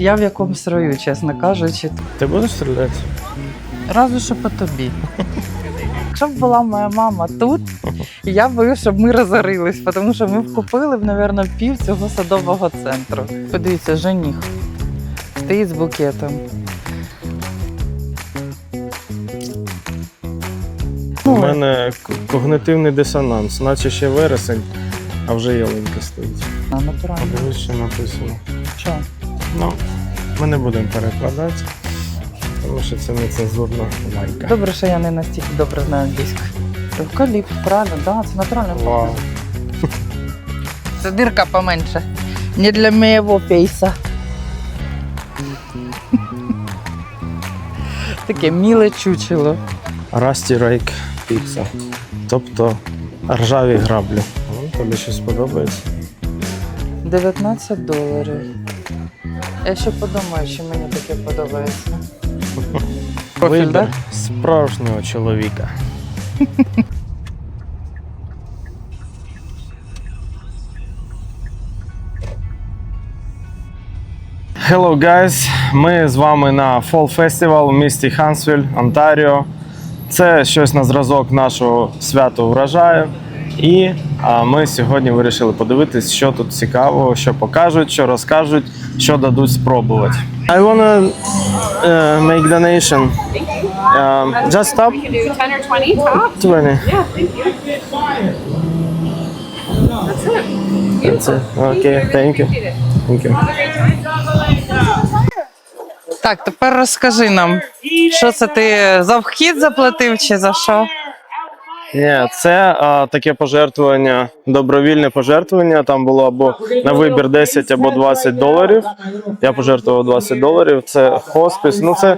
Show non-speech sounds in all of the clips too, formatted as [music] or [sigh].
Я в якомусь раю, чесно кажучи. Ти будеш стріляти? Разве що по тобі. Якщо б була моя мама тут, я боюсь, щоб ми розорились, тому що ми б купили б, мабуть, пів цього садового центру. Подивіться, жених стоїть з букетом. У мене когнитивний дисонанс, наче ще вересень, а вже ялинка стоїть. А, натурально. Дивись, що написано. Що? Ну, ми не будемо перекладати, тому що це не цензурна лайка. Добре, що я не настільки добре знаю англійську. Евкаліпт, правильно, да, це натурально. Вау. Це дирка поменше. Не для моєго фейса. Таке міле чучело. Расті Рейк Піца. Тобто ржаві граблі. Ну, Тобі щось подобається? 19 доларів. Я ще подумаю, чи мені таке подобається. Профіль, Вибір да? справжнього чоловіка. Hello guys! Ми з вами на Fall Festival в місті Хансвіль, Онтаріо. Це щось на зразок нашого свято врожаю. І а, ми сьогодні вирішили подивитись, що тут цікавого, що покажуть, що розкажуть, що дадуть спробувати. I wanna uh, make donation. Um, just stop We can do 10 or 20 top. 20. Yeah, thank you. That's it. That's it. Okay, thank you. Thank you. Так, тепер розкажи нам, що це ти за вхід заплатив чи за що? Ні, це а, таке пожертвування, добровільне пожертвування. Там було або на вибір 10 або 20 доларів. Я пожертвував 20 доларів. Це хоспіс. Ну це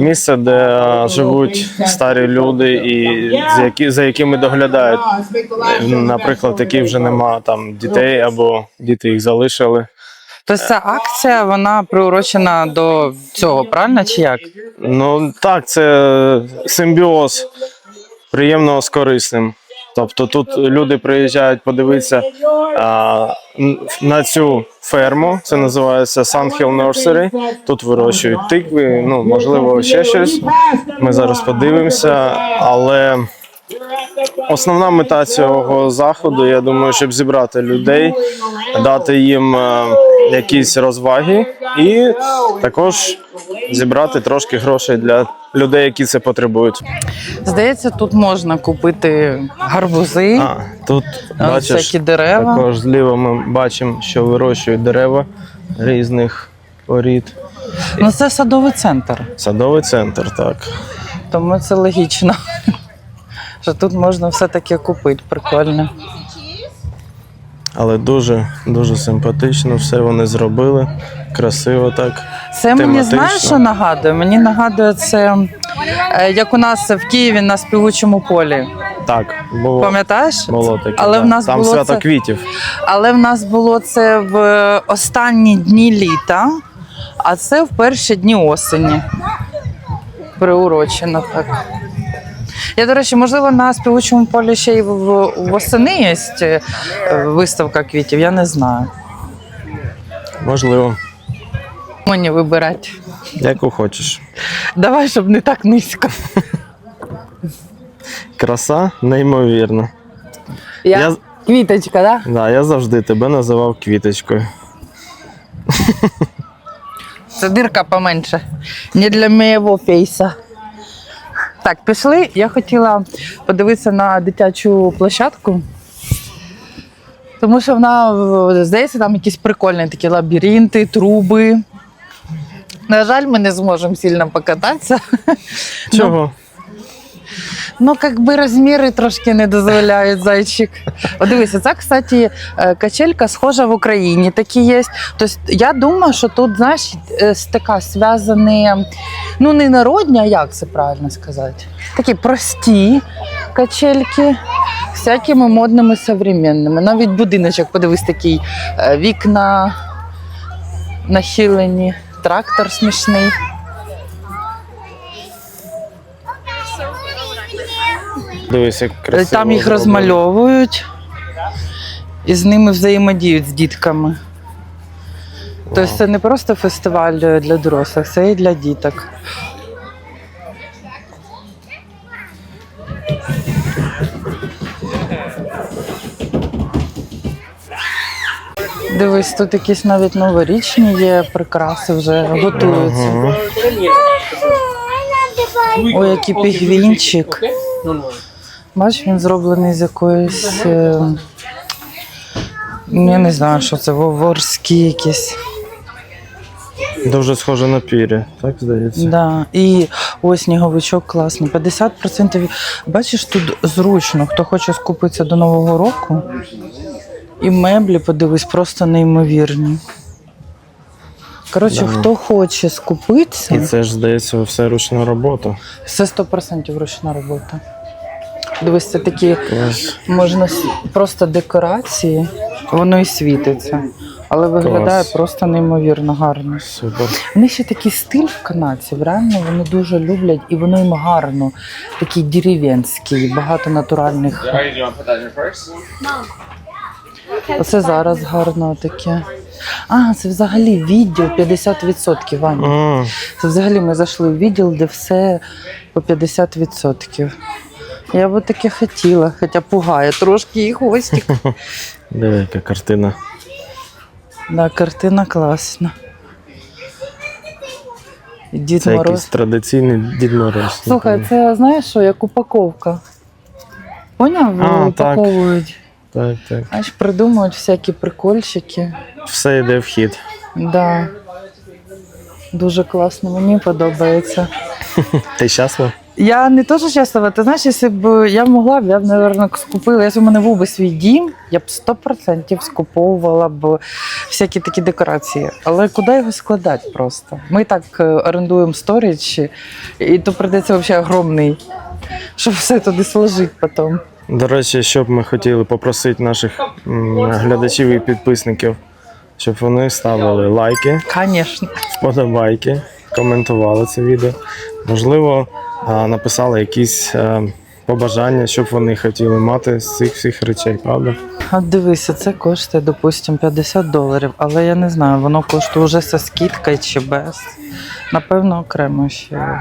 місце, де а, живуть старі люди, і за які за якими доглядають. Наприклад, які вже нема там дітей, або діти їх залишили. Тобто ця акція, вона приурочена до цього, правильно чи як? Ну так, це симбіоз приємного з корисним. Тобто тут люди приїжджають подивитися а, на цю ферму. Це називається Sunhill Nursery. Тут вирощують тикви, ну можливо, ще щось. Ми зараз подивимося, але. Основна мета цього заходу, я думаю, щоб зібрати людей, дати їм е, якісь розваги і також зібрати трошки грошей для людей, які це потребують. Здається, тут можна купити гарбузи, А тут бачиш, всякі дерева. також зліва ми бачимо, що вирощують дерева різних порід. Ну це садовий центр, Садовий центр, так. тому це логічно. [laughs] Що тут можна все-таки купити, прикольно. Але дуже дуже симпатично, все вони зробили. Красиво так. Це мені знаєш, що нагадує? Мені нагадує це, е, як у нас в Києві на співучому полі. Так, було, Пам'ятаєш? було таке. Але да. в нас Там було свято це- квітів. Але в нас було це в останні дні літа, а це в перші дні осені. Приурочено так. Я, до речі, можливо, на співучому полі ще й в- восени є е, виставка квітів, я не знаю. Можливо, Мені вибирати. яку хочеш. Давай, щоб не так низько. Краса неймовірна. Я... Я- Квіточка, так? Да? Да, я завжди тебе називав квіточкою. Це дирка поменше. Не для моєго фейса. Так, пішли. Я хотіла подивитися на дитячу площадку. Тому що вона, здається, там якісь прикольні такі лабіринти, труби. На жаль, ми не зможемо сильно покататися. Чого? Ну, як би розміри трошки не дозволяють зайчик. О, дивися, це, кстати, е, качелька схожа в Україні. Такі є. Тобто, я думаю, що тут, знаєш, е, така зв'язані, ну, не народні, а як це правильно сказати? Такі прості качельки, всякими модними современними. Навіть будиночок, подивись, такий е, вікна нахилені, трактор смішний. Дивись, як красиво. Там їх зроблено. розмальовують і з ними взаємодіють з дітками. Тобто це не просто фестиваль для дорослих, це і для діток. Дивись, тут якісь навіть новорічні є прикраси вже готуються. Ага. Ой, який пігвінчик. Бачиш, він зроблений з якоїсь. е, ну, Я не знаю, що це, ворські якісь. Дуже схоже на пірі, так здається? Да. І ось сніговичок класний. 50%. Бачиш, тут зручно, хто хоче скупитися до Нового року. І меблі, подивись, просто неймовірні. Коротше, Да. хто хоче скупитися, І це ж здається все ручна робота. це 100% ручна робота. Дивись, це такі Клас. можна с- просто декорації, воно і світиться. Але виглядає Клас. просто неймовірно гарно. Супер. Вони ще такий стиль в канадців, реально вони дуже люблять і воно їм гарно. Такий дерев'янський, багато натуральних. Оце зараз гарно таке. А, це взагалі відділ 50%, Ваня. А, Це взагалі ми зайшли в відділ, де все по 50%. Я би таке хотіла, хоча пугає трошки і хвостик. [laughs] диви, яка картина. Да, картина класна. Дід Це Мороз. якийсь традиційний Дід Мороз. Слухай, це знаєш що, як упаковка. Поняв? А, Упаковують. Так, так. Знаєш, придумують всякі прикольчики. Все йде в хід. Да. Дуже класно, мені подобається. Ти щаслив? Я не теж щаслива, ти знаєш, якщо б я могла б, я б, мабуть, скупила. Якщо в мене був би свій дім, я б 100% скуповувала б всякі такі декорації. Але куди його складати просто? Ми так е, орендуємо сторіч, і то прийдеться взагалі огромний, щоб все туди сложити потім. До речі, що б ми хотіли попросити наших глядачів і підписників, щоб вони ставили лайки, Звісно. вподобайки, коментували це відео. Можливо, написали якісь е, побажання, щоб вони хотіли мати з цих всіх речей, правда? От дивися, це коштує, допустимо, 50 доларів, але я не знаю, воно коштує вже зі скидкою чи без. Напевно, окремо ще.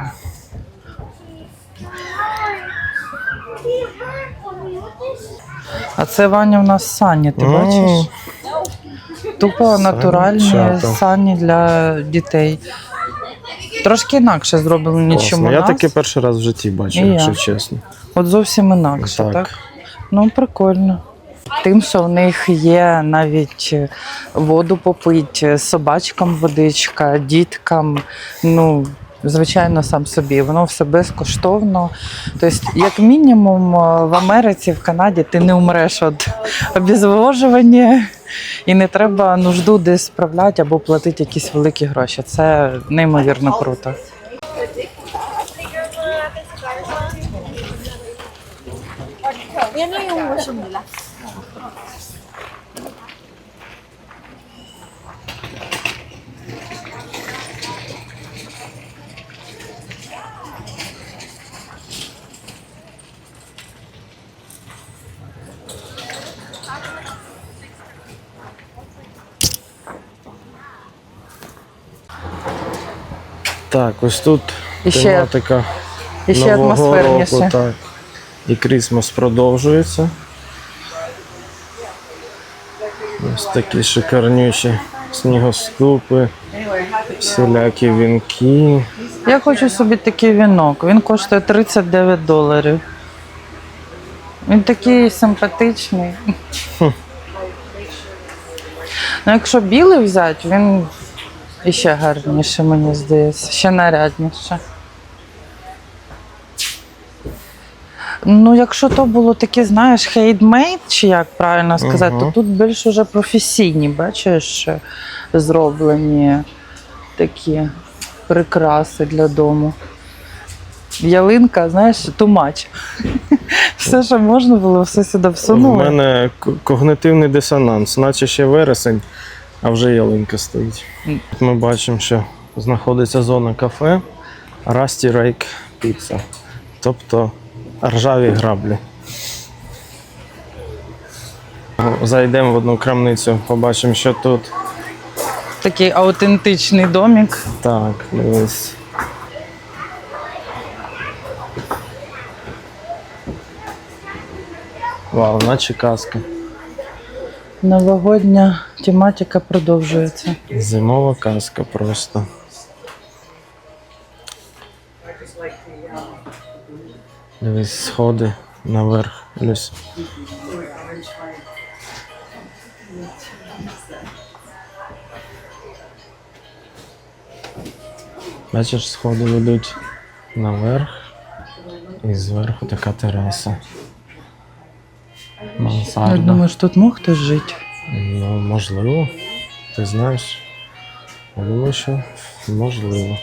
А це Ваня в нас сані, ти бачиш? Тупо натуральні Санчата. сані для дітей. Трошки інакше зроблено, ніж у Класно. Я нас. таке перший раз в житті І я. якщо чесно. От зовсім інакше, так. Так. Ну, прикольно. Тим, що в них є навіть е, воду попить, е, собачкам водичка, діткам. Ну, звичайно, сам собі. Воно все безкоштовно. Тобто, як мінімум, е, в Америці, в Канаді ти не умреш від обезвожування і не треба нужду десь справляти або платити якісь великі гроші. Це неймовірно круто. Yan na Так, ось тут І ще, тематика і ще Нового року, так. І Крісмас продовжується. Ось такі шикарнючі снігоступи, всілякі вінки. Я хочу собі такий вінок. Він коштує 39 доларів. Він такий симпатичний. Ну, якщо білий взяти, він іще гарніше, мені здається, ще нарядніше. Ну, якщо то було таке, знаєш, хейдмейд, чи як правильно сказати, Ага. то тут більш уже професійні, бачиш, зроблені такі прикраси для дому. Ялинка, знаєш, тумач. [laughs] Все, що можна було, все сюди У мене когнитивний дисонанс, наче ще вересень, а вже ялинка стоїть. Ми бачимо, що знаходиться зона кафе Rusty Rake Pizza. Тобто ржаві граблі. Зайдемо в одну крамницю, побачимо, що тут. Такий аутентичний домик. Так, дивись. Вау, наче казка. Новогодня тематика продовжується. Зимова казка просто. Дивись, сходи наверх. Люсь. Бачиш, сходи ведуть наверх. І зверху така тераса. Я Мансарда. думаю, що тут мог хтось жити. Ну, можливо. Ти знаєш. Я думаю, що можливо.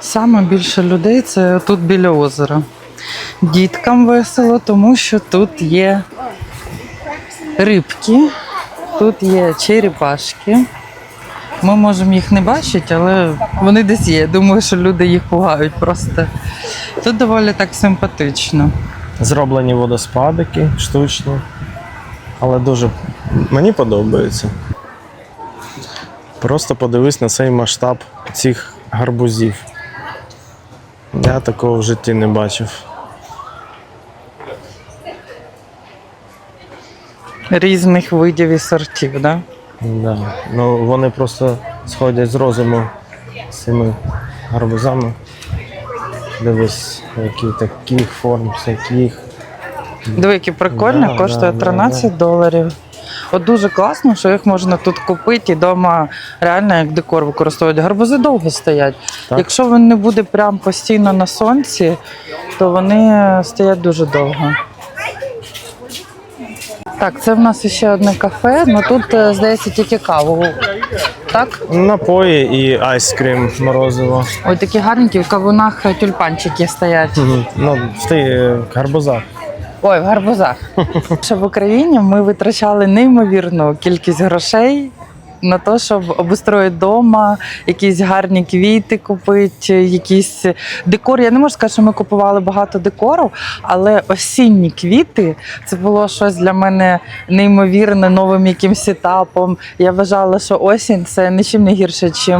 Саме більше людей це тут біля озера. Діткам весело, тому що тут є рибки, тут є черепашки. Ми можемо їх не бачити, але вони десь є. Думаю, що люди їх пугають просто. Тут доволі так симпатично. Зроблені водоспадики штучні. Але дуже мені подобається. Просто подивись на цей масштаб цих гарбузів. Я такого в житті не бачив. Різних видів і сортів, да? Да. Ну, вони просто сходять з розуму з цими гарбузами. Дивись, які таких форм, всяких. Диви, які прикольні, Да, коштує да, да, 13 доларів. От дуже класно, що їх можна тут купити і вдома реально як декор використовувати. Гарбузи довго стоять. Так. Якщо він не буде прям постійно на сонці, то вони стоять дуже довго. Так, це в нас ще одне кафе, але тут, е, здається, тільки каву. Так? Напої і айскрім морозиво. Ой, такі гарненькі, в кавунах тюльпанчики стоять. Мгм. Ну, в ти гарбуза. гарбузах. Ой, в гарбузах. [laughs] Ще в Україні ми витрачали неймовірну кількість грошей на те, щоб обустроїти вдома, якісь гарні квіти купити, якісь декор. Я не можу сказати, що ми купували багато декору, але осінні квіти це було щось для мене неймовірне, новим якимсь етапом. Я вважала, що осінь це нічим не гірше, ніж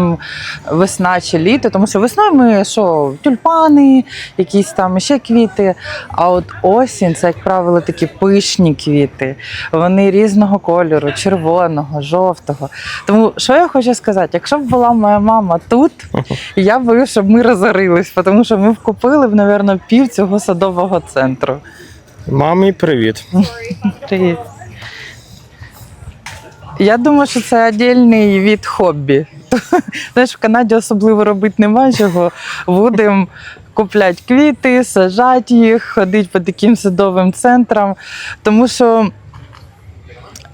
весна чи літо, тому що весною ми що, тюльпани, якісь там ще квіти. А от осінь це, як правило, такі пишні квіти. Вони різного кольору, червоного, жовтого. Тому що я хочу сказати, якщо б була моя мама тут, [laughs] я боюсь, щоб ми розорились, тому що ми б купили б, мабуть, пів цього садового центру. Мамі, привіт. Привіт. Я думаю, що це віддільний від хобі. [laughs] Знаєш, в Канаді особливо робити нема чого. Будемо купляти квіти, сажати їх, ходити по таким садовим центрам. Тому що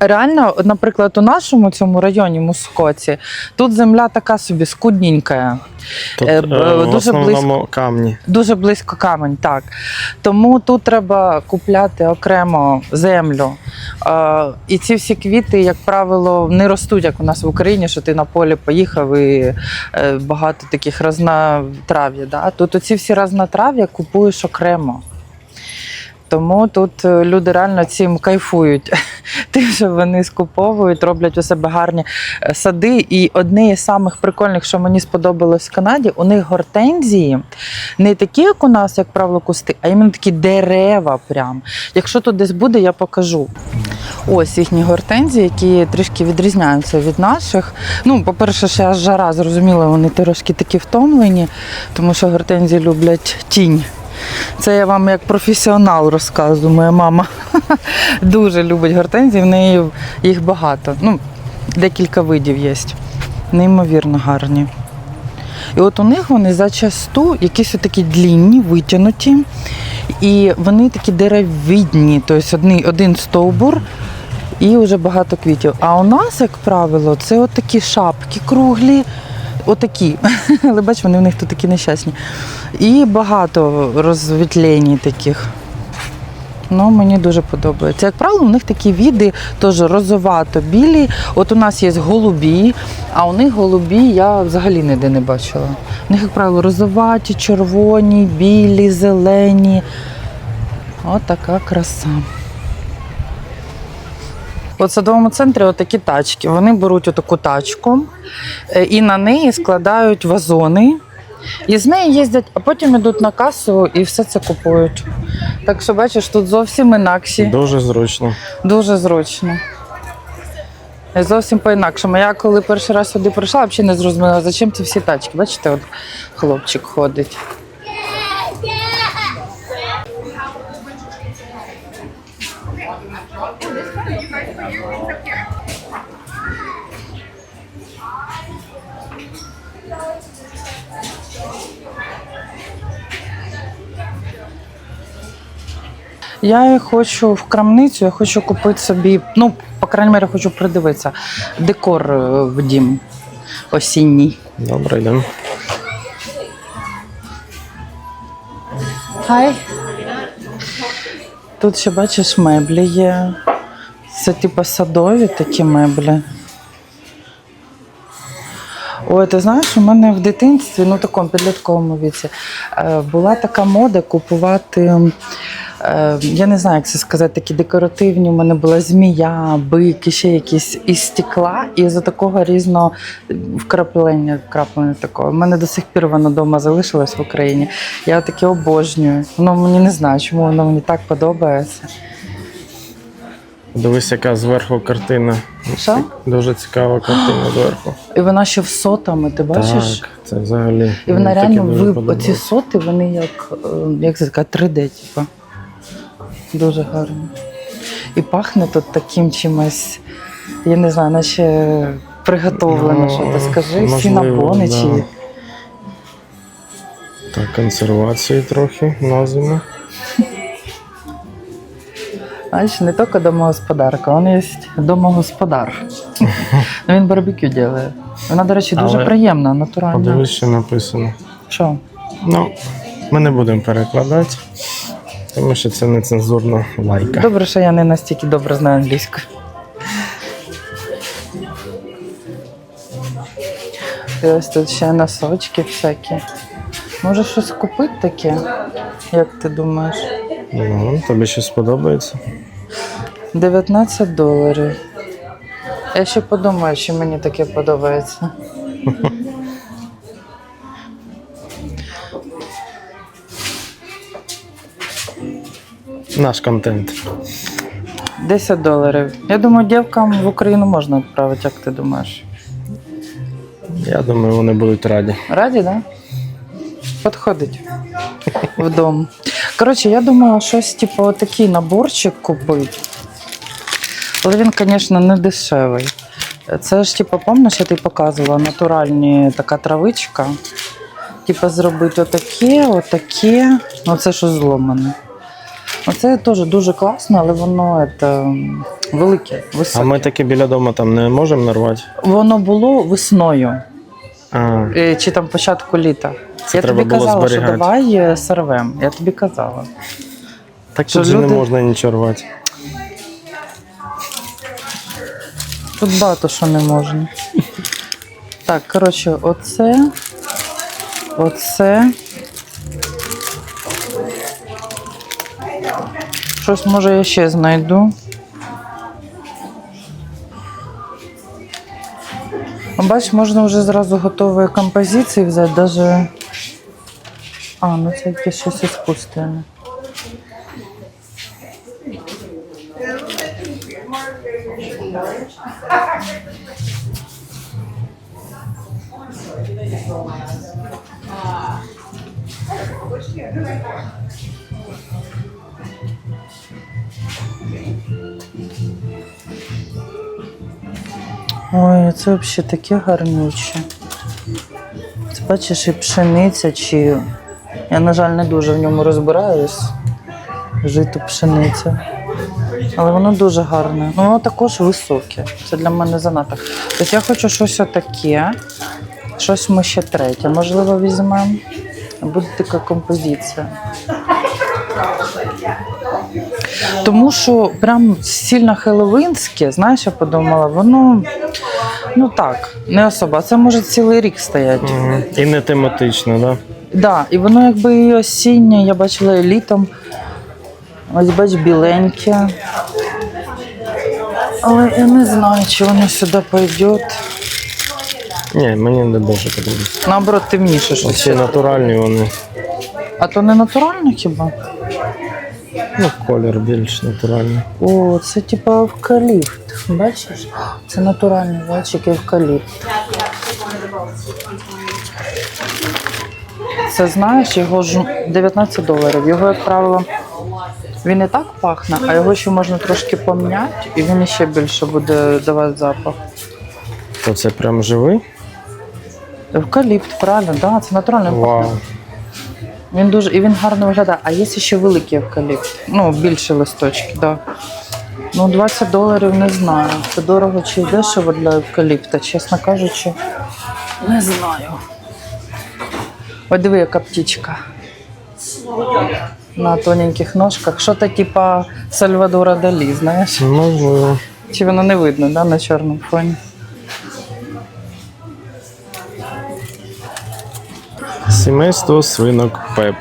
реально, наприклад, у нашому цьому районі Мускоці, тут земля така собі скудненька. Тут Е, е, в дуже основному камні. Дуже близько камень, так. Тому тут треба купляти окремо землю. Е, і ці всі квіти, як правило, не ростуть, як у нас в Україні, що ти на полі поїхав і е, багато таких разнотрав'я. Да? Тут оці всі разнотрав'я купуєш окремо. Тому тут е, люди реально цим кайфують. [laughs] Тим, що вони скуповують, роблять у себе гарні е, сади. І одне із самих прикольних, що мені сподобалось в Канаді, у них гортензії не такі, як у нас, як правило, кусти, а іменно такі дерева. Прям. Якщо тут десь буде, я покажу. Ось їхні гортензії, які трішки відрізняються від наших. Ну, по-перше, ще жара, зрозуміло, вони трошки такі втомлені, тому що гортензії люблять тінь. Це я вам як професіонал розказую. Моя мама [laughs] дуже любить гортензії, в неї їх багато. Ну, декілька видів є. Неймовірно гарні. І от у них вони зачасту якісь такі длінні, витягнуті, і вони такі деревідні, тобто один, один стовбур і вже багато квітів. А у нас, як правило, це от такі шапки круглі, отакі. [laughs] Але бач, вони в них тут такі нещасні. І багато розвітлень таких. Ну, мені дуже подобається. Як правило, у них такі віди теж розовато-білі. От у нас є голубі, а у них голубі я взагалі ніде не бачила. У них, як правило, розоваті, червоні, білі, зелені. От краса. От в садовому центрі отакі тачки. Вони беруть отаку тачку е, і на неї складають вазони. І з неї їздять, а потім йдуть на касу і все це купують. Так що бачиш, тут зовсім інакші. Дуже зручно. Дуже зручно. І Зовсім по-інакшому. Я коли перший раз сюди прийшла, взагалі не зрозуміла, за чим ці всі тачки. Бачите, от хлопчик ходить. Я хочу в крамницю, я хочу купити собі, ну, по крайній мере, хочу придивитися, декор е, в дім осінній. Добре, йдемо. Хай. Тут ще бачиш меблі є. Це типу садові такі меблі. Ой, ти знаєш, у мене в дитинстві, ну такому підлітковому віці, е, була така мода купувати. е, Я не знаю, як це сказати, такі декоративні. У мене була змія, бик, і ще якісь із стекла, і з такого різного вкраплення, вкраплення такого. У мене до сих пір воно вдома залишилось в Україні. Я таке обожнюю. Воно мені не знаю, чому воно мені так подобається. Дивись, яка зверху картина. Що? Дуже цікава картина [gasps] зверху. І вона ще в сотами, ти бачиш? Так, це взагалі. І вона реально ви оці соти, вони як, е, як це така 3D, типу. Дуже гарно. І пахне тут таким чимось, я не знаю, наче приготовлено, Ну, що ти скажи, сінабони да. чи. Так, консервації трохи на зиму. Знаєш, не тільки домогосподарка, він є домогосподар. [laughs] Ну, Він барбекю робить. Вона, до речі, дуже Але приємна, натуральна. Подивись, що написано. Що? Ну, ми не будемо перекладати, тому що це нецензурна лайка. Добре, що я не настільки добре знаю англійську. І ось тут ще носочки всякі. Може щось купити таке? Як ти думаєш? Ну, тобі щось сподобається? 19 доларів. Я ще подумаю, чи мені таке подобається. Наш контент. 10 доларів. Я думаю, дівкам в Україну можна відправити, як ти думаєш? Я думаю, вони будуть раді. Раді, да? Підходить вдома. Коротше, я думала, щось, типу, такий наборчик купити. Але він, звісно, не дешевий. Це ж, типу, пам'ятаєш, я тобі показувала натуральні така травичка. Типу, зробити отаке, отаке. Ну, це що зломане. Оце теж дуже класно, але воно це, велике, високе. А ми таки біля дому там не можемо нарвати? Воно було весною. А, Е, чи там початку літа. Це я треба тобі було казала, зберігати. що давай е, сорвем. Я тобі казала. так Що тут же люди- не можна нічого рвати. Тут багато що не можна. [laughs] Так, коротше, оце. Оце. Щось може я ще знайду. Бач, можна вже зразу готові композиції взяти, даже. А, ну це якесь щось іскусственне. Ой, це взагалі таке гарнюче. Це бачиш і пшениця, чи. Я, на жаль, не дуже в ньому розбираюсь. Жито пшениця. Але воно дуже гарне. Ну, воно також високе. Це для мене занадто. Тобто я хочу щось отаке. Щось ми ще третє, можливо, візьмемо. Буде така композиція. Тому що прям сильно хеллоуінське, знаєш, я подумала, воно ну так, не особо. А Це може цілий рік стояти. Мгм. І не тематично, так? Да? Да, і воно якби і осіннє, я бачила і літом. Ось бач, біленьке. Але я не знаю, чи воно сюди пойде. Ні, мені не дуже подобається. Наоборот, темніше щось. Всі натуральні вони. А то не натурально хіба? Ну, колір більш натуральний. О, це типа евкаліпт. Бачиш? Це натуральний зайчик евкаліпт. Це знаєш, його ж 19 доларів. Його, як правило, він і так пахне, а його ще можна трошки поміняти, і він ще більше буде давати запах. То це прям живий? Евкаліпт, правильно, да, це натуральний Вау. пахне. Він дуже і він гарно виглядає. А є ще великий евкаліпт. Ну, більше листочки, да. Ну, 20 доларів не знаю. Це дорого чи дешево для евкаліпта, чесно кажучи, не знаю. Ось диви, яка птічка. На тоненьких ножках. Що то типа Сальвадора Далі, знаєш? Можливо. Чи воно не видно, да, на чорному фоні? Сімейство свинок Пеп.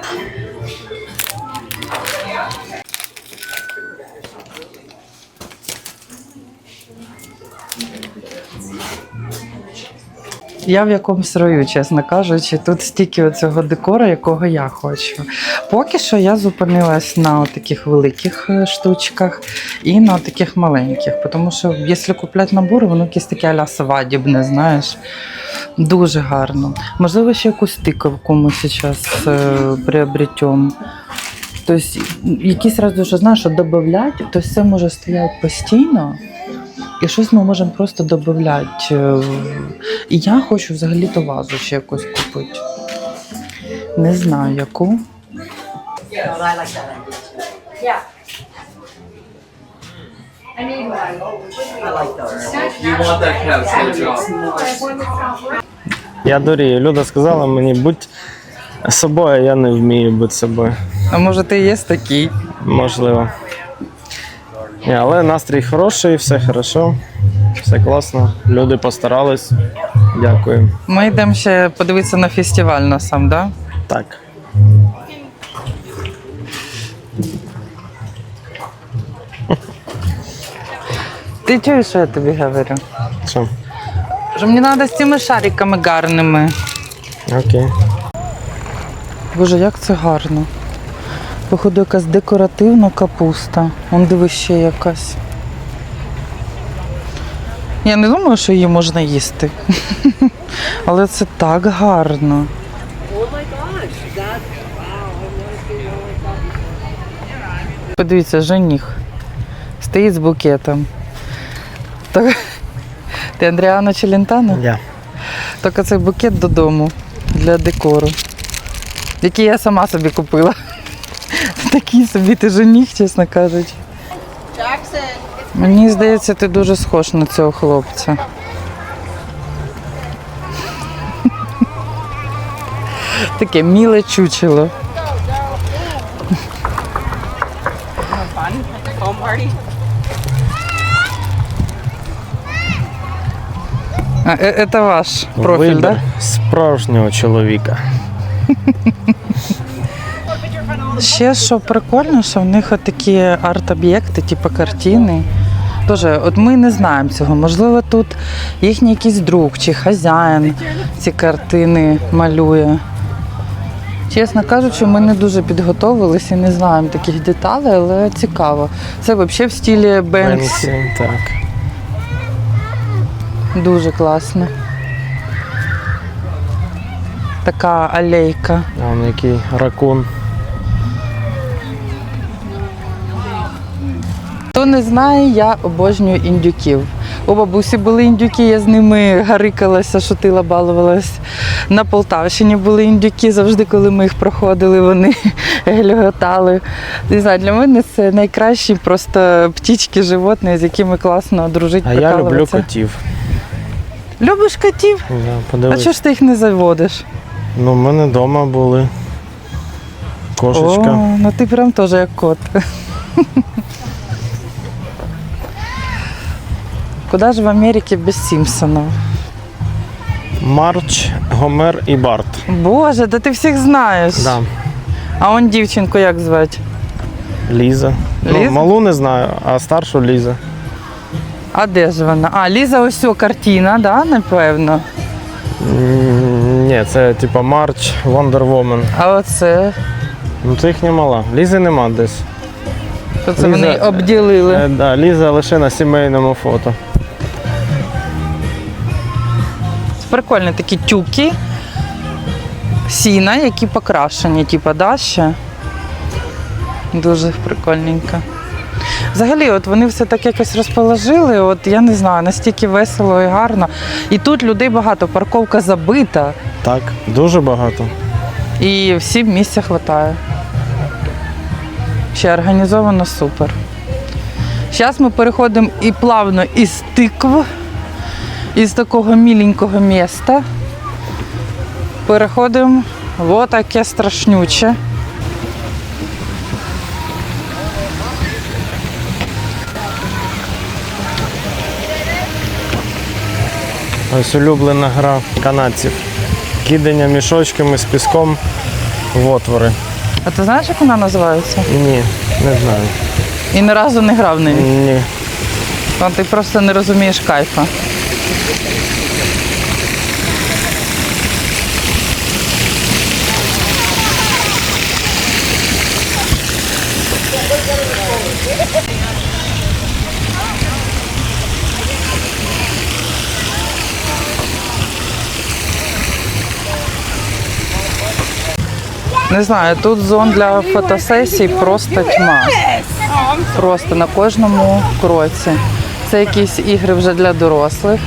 Я в якомусь раю, чесно кажучи, тут стільки цього декора, якого я хочу. Поки що я зупинилась на таких великих е, штучках і на таких маленьких. Тому що, якщо купляти набори, воно якесь таке аля свадібне, знаєш. Дуже гарно. Можливо, ще якусь тиковку ми зараз е, приобретемо. Тобто, якісь раз дуже знаєш, що додати, то все може стояти постійно. І щось ми можемо просто додати. І я хочу взагалі-то вазу ще якусь купити. Не знаю яку. Я дурію. Люда сказала мені, будь собою, а я не вмію бути собою. А може ти є такий? Можливо. Ні, але настрій хороший, все хорошо, все класно. Люди постарались. Дякую. Ми йдемо ще подивитися на фестиваль на сам, да? Так. Ти чуєш, що я тобі говорю? Що? Що мені треба з цими шариками гарними. Окей. Боже, як це гарно. Походу, якась декоративна капуста. Вон диви ще якась. Я не думаю, що її можна їсти. [laughs] Але це так гарно. Подивіться, жених. Стоїть з букетом. Так, Ти Андріана Челентано? Я. Тільки цей букет додому для декору, який я сама собі купила. Такий собі ти жених, чесно кажучи. Мені здається, ти дуже схож на цього хлопця. Таке міле чучело. А, е- це ваш профіль, Вибір так? Да? справжнього чоловіка. [laughs] Ще що прикольно, що в них такі арт-об'єкти, типу картини. Тоже, от ми не знаємо цього. Можливо, тут їхній якийсь друг чи хазяїн ці картини малює. Чесно кажучи, ми не дуже підготовилися і не знаємо таких деталей, але цікаво. Це взагалі в стилі Бенксі. Бенксі, Так. Дуже класно. Така алейка. А який ракун. Хто не знає, я обожнюю індюків. У бабусі були індюки, я з ними гарикалася, шутила, балувалась. На Полтавщині були індюки, завжди, коли ми їх проходили, вони [laughs] гляготали. Не знаю, для мене це найкращі просто птічки, животні, з якими класно дружити. А я люблю котів. Любиш котів? Да, А чого ж ти їх не заводиш? Ну, в мене вдома були. Кошечка. О, ну ти прям теж як кот. [laughs] Куда ж в Америці без Сімпсонів? Марч, Гомер і Барт. Боже, да ти всіх знаєш. Да. А он дівчинку як звати? Ліза. Ліза? Ну, малу не знаю, а старшу Ліза. А де ж вона? А, Ліза, ось о, картина, да, напевно. М, Ні, це типа Марч, Wonder Woman. А оце. Ну це їхня мала. Лізи нема десь. То це Ліза- вони обділили. Е, да, Ліза лише на сімейному фото. Прикольні такі тюки. Сіна, які покрашені, типу, да, ще. Дуже прикольненько. Взагалі, от вони все так якось розположили, от я не знаю, настільки весело і гарно. І тут людей багато, парковка забита, Так, дуже багато. і всім місця вистачає. Ще організовано супер. Зараз ми переходимо і плавно із тикв, із такого міленького міста. Переходимо в таке страшнюче. Ось улюблена гра канадців. Кидання мішочками з піском в отвори. А ти знаєш, як вона називається? Ні, не знаю. І ні разу не грав в неї. Ні. Ти просто не розумієш кайфа. Не знаю, тут зон для фотосесій просто тьма. Просто на кожному кроці. Це якісь ігри вже для дорослих.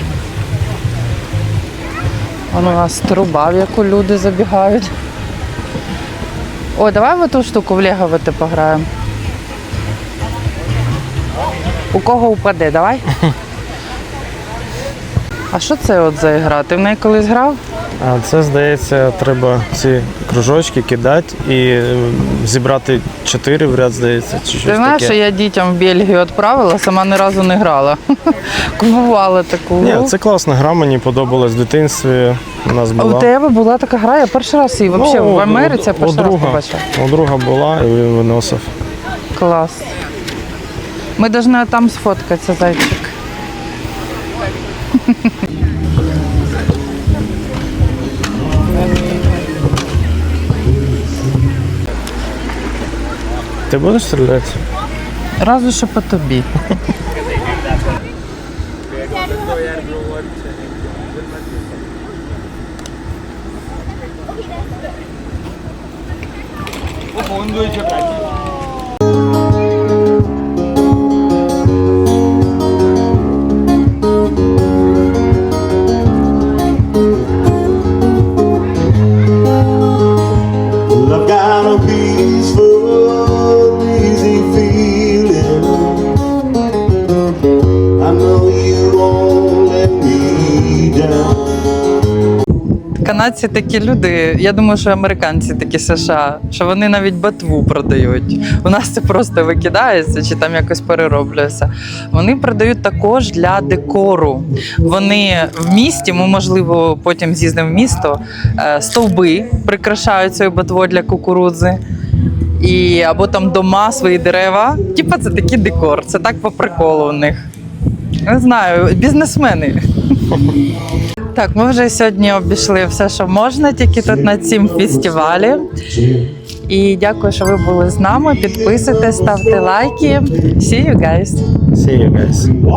Вон у нас труба, в яку люди забігають. О, давай в ту штуку в Леговити пограємо. У кого впаде, давай. [laughs] А що це от за ігра? Ти в неї колись грав? А це, здається, треба ці кружочки кидати і зібрати чотири в ряд, здається, чи щось Ти знаєш, таке. що я дітям в Бельгію відправила, сама ні разу не грала. [laughs] Купувала таку. Ні, це класна гра, мені подобалась в дитинстві. У нас А була. У тебе була така гра, я перший раз її взагалі Ну, в Америці я у перший раз друга. побачила. У друга була, і він виносив. Клас. Ми повинні там сфоткатися, зайчик. [laughs] Ти будеш стріляти? Разве що по тобі. Well, Канадці такі люди, я думаю, що американці такі США, що вони навіть ботву продають. У нас це просто викидається чи там якось перероблюється. Вони продають також для декору. Вони в місті, ми, можливо, потім з'їздимо в місто, е, стовби прикрашають цією ботвою для кукурудзи. І або там дома, свої дерева. Типа це такий декор, це так по приколу у них. Не знаю, бізнесмени. Так, ми вже сьогодні обійшли все, що можна, тільки тут на цім фестивалі. І дякую, що ви були з нами. Підписуйтесь, ставте лайки. See you guys! See you guys.